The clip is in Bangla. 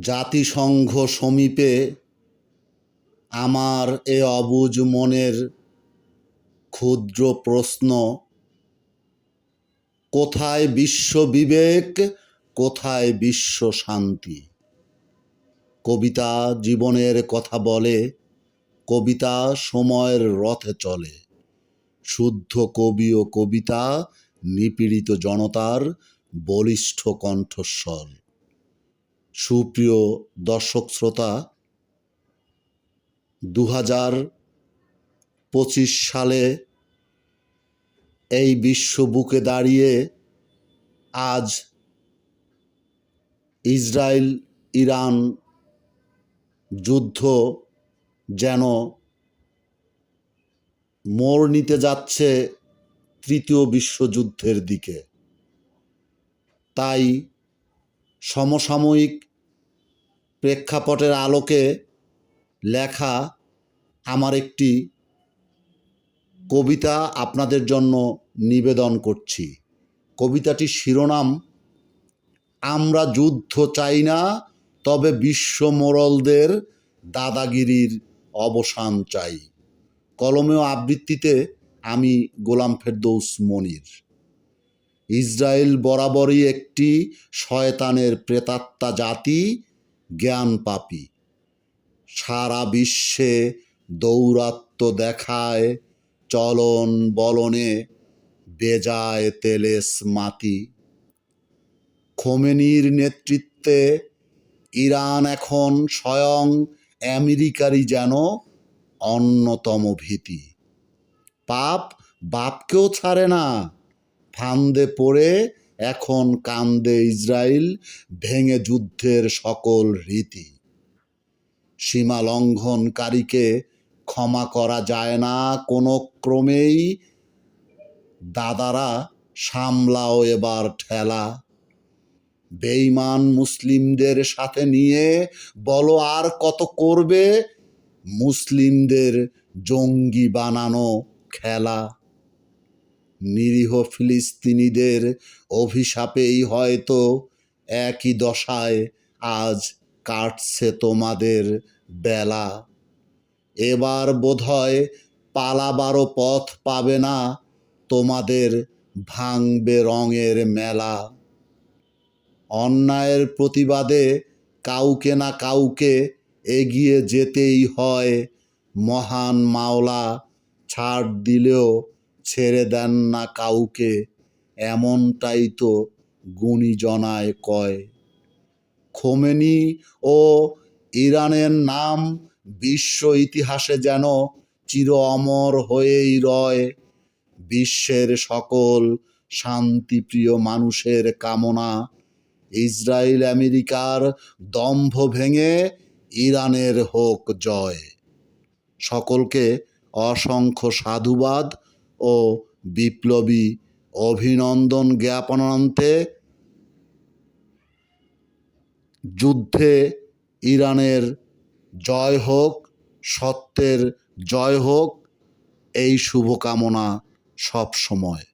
জাতিসংঘ সমীপে আমার এ অবুঝ মনের ক্ষুদ্র প্রশ্ন, কোথায় বিশ্ব বিবেক, কোথায় বিশ্ব শান্তি? কবিতা জীবনের কথা বলে, কবিতা সময়ের রথে চলে। শুদ্ধ কবি ও কবিতা নিপীড়িত জনতার বলিষ্ঠ কণ্ঠস্বর। সুপ্রিয় দর্শক শ্রোতা দু হাজার পঁচিশ সালে এই বিশ্ব বুকে দাঁড়িয়ে আজ ইসরায়েল ইরান যুদ্ধ যেন মোড় নিতে যাচ্ছে তৃতীয় বিশ্বযুদ্ধের দিকে। তাই সমসাময়িক প্রেক্ষাপটের আলোকে লেখা আমার একটি কবিতা আপনাদের জন্য নিবেদন করছি। কবিতাটির শিরোনাম, আমরা যুদ্ধ চাই না, তবে বিশ্ব মোরলদের দাদাগিরির অবসান চাই। কলমেও আবৃত্তিতে আমি গোলাম ফেরদৌস মনির। ইসরায়েল বরাবরই একটি শয়তানের প্রেতাত্মা জাতি, জ্ঞান পাপী। সারা বিশ্বে দৌরাত্ম দেখায় চলন বলনে বেজায় তেলেস মাতি খোমেনির নেতৃত্বে ইরান এখন স্বয়ং আমেরিকারই যেন অন্যতম ভীতি। পাপ বাপকেও ছাড়ে না। ফান্দে পড়ে, এখন কান্দে ইসরায়েল ভেঙে যুদ্ধের সকল রীতি। সীমা লঙ্ঘনকারীকে ক্ষমা করা যায় না কোনো ক্রমেই। দাদারা সামলাও এবার ঠেলা। বেইমান মুসলিমদের সাথে নিয়ে বলো আর কত করবে? মুসলিমদের জঙ্গি বানানো খেলা। নিরীহ ফিলিস্তিনিদের অভিশাপেই হয়তো একই দশায় আজ কাটছে তোমাদের বেলা। এবার বোধহয় পালাবারও পথ পাবে না তোমাদের ভাঙবে রঙের মেলা। অন্যায়ের প্রতিবাদে কাউকে না কাউকে এগিয়ে যেতেই হয় মহান মাওলা ছাড় দিলেও ছেড়ে দেন না কাউকে, এমনটাই তো গুণীজনায় কয়। খোমেনি ও ইরানের নাম বিশ্ব ইতিহাসে যেন চির অমর হয়েই রয়। বিশ্বের সকল শান্তিপ্রিয় মানুষের কামনা, ইসরায়েল আমেরিকার দম্ভ ভেঙে ইরানের হোক জয়। সকলকে অসংখ্য সাধুবাদ ও বিপ্লবী অভিনন্দন জ্ঞাপনান্তে যুদ্ধে ইরানের জয় হোক, সত্যের জয় হোক, এই শুভকামনা সব সময়